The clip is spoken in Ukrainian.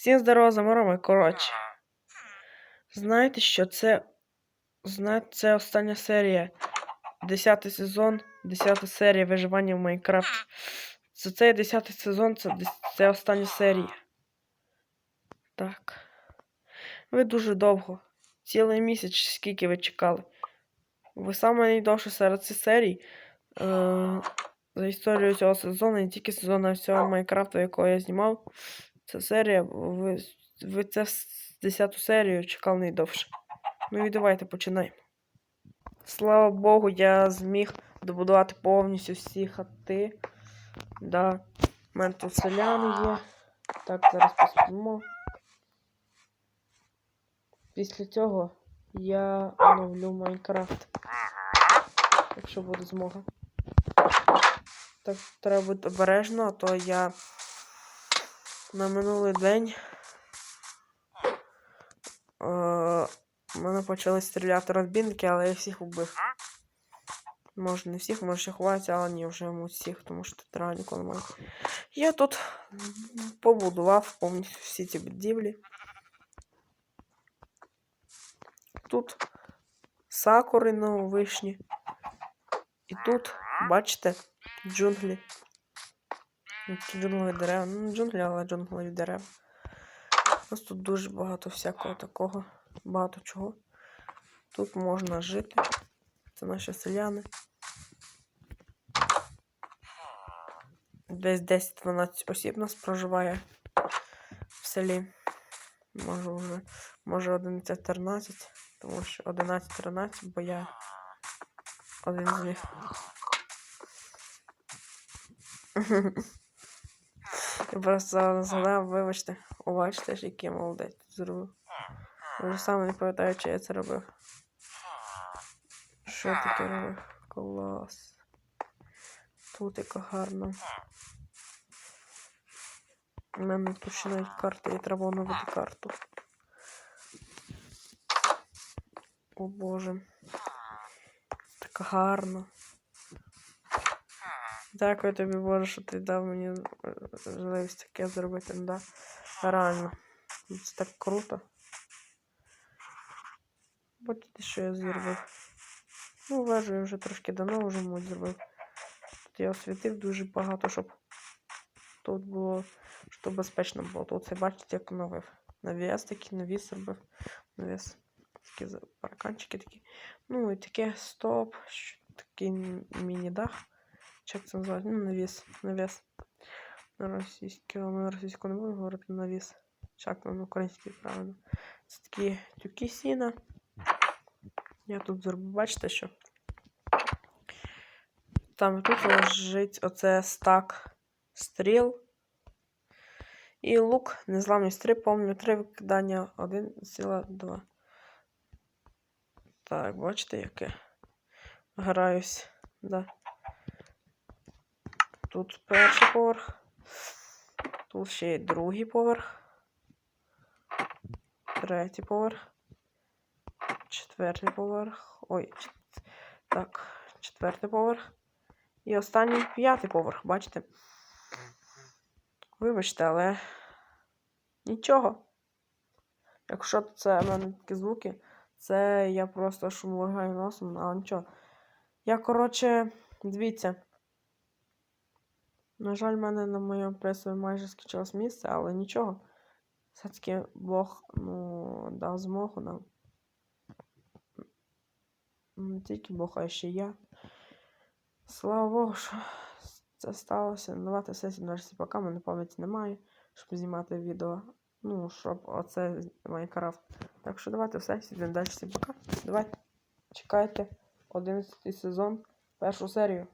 Всім здорово, замороми. Коротше. Знаєте, що це. Знаєте, це остання серія. Десятий сезон, десята серія виживання в Майнкрафт. Це цей десятий сезон, це, це остання серія. Так. Ви дуже довго. Цілий місяч, скільки ви чекали. Ви саме найдовше серед цих серій. Е- за історію цього сезону, не тільки сезону всього Майнкрафту, якого я знімав. Це серія, ви, ви це с- 10 серію чекали найдовше. Ну і давайте починаємо. Слава Богу, я зміг добудувати повністю всі хати. Да. У мене тут селяни є. Так, зараз поспимо. Після цього я оновлю Майнкрафт. Якщо буде змога. Так, треба бути обережно, а то я на минулий день. Е, мене почали стріляти розбійники, але я всіх вбив. Може не всіх, може ще ховаються, але ні, вже йому всіх, тому що реально ніколи немає. Я тут побудував повністю всі ці будівлі. Тут сакури на вишні. І тут, бачите, джунглі. Ну, такі Джунглеві дерева. Ну, не джунглі, але джунглеві дерева. У нас тут дуже багато всякого такого, багато чого. Тут можна жити. Це наші селяни. Десь 10-12 осіб нас проживає в селі. Може вже, може 11-13, тому що 11-13, бо я один з них. Просто згадав, вибачте, побачите, ж, який я молодець тут зробив. Вже сам не пам'ятаю, чи я це робив. Що таке робив? Клас. Тут яка гарно. У мене починають карти, і треба оновити карту. О боже. Так гарно. Дякую тобі, Боже, що ти дав мені е, можливість таке зробити, да? Реально. Це так круто. Бачите, що я зробив. Ну, вежу я вже трошки давно вже муть зробив. Тут я освітив дуже багато, щоб тут було, щоб безпечно було. Тут це бачите, як оновив. Навіс такий, навіс робив. Навіс. Такі парканчики такі. Ну і таке стоп. Такий міні-дах. Як це називається? Ну, навіс. Навіс. На російському, на російську не буду говорити навіс. Там на українській правильно. Це такі тюки сіна. Я тут зробив, бачите, що? Там тут лежить оце стак стріл. І лук, незламний стріп, помню, три викидання, один ціла два. Так, бачите, яке? Граюсь, да. Тут перший поверх. Тут ще є другий поверх. Третій поверх. Четвертий поверх. Ой, так, четвертий поверх. І останній п'ятий поверх, бачите? Вибачте, але нічого. Якщо це в мене такі звуки, це я просто шуморгаю носом, але нічого. Я, коротше, дивіться. На жаль, в мене на моєму пресові майже скінчилось місце, але нічого. Все-таки Бог ну, дав змогу нам. Не тільки Бог, а ще я. Слава Богу, що це сталося. Давати сесію на поки мене пам'яті немає, щоб знімати відео. Ну, щоб оце Майнкрафт. Так що давайте все, сідемо далі пока. Давайте. Чекайте 11 сезон, першу серію.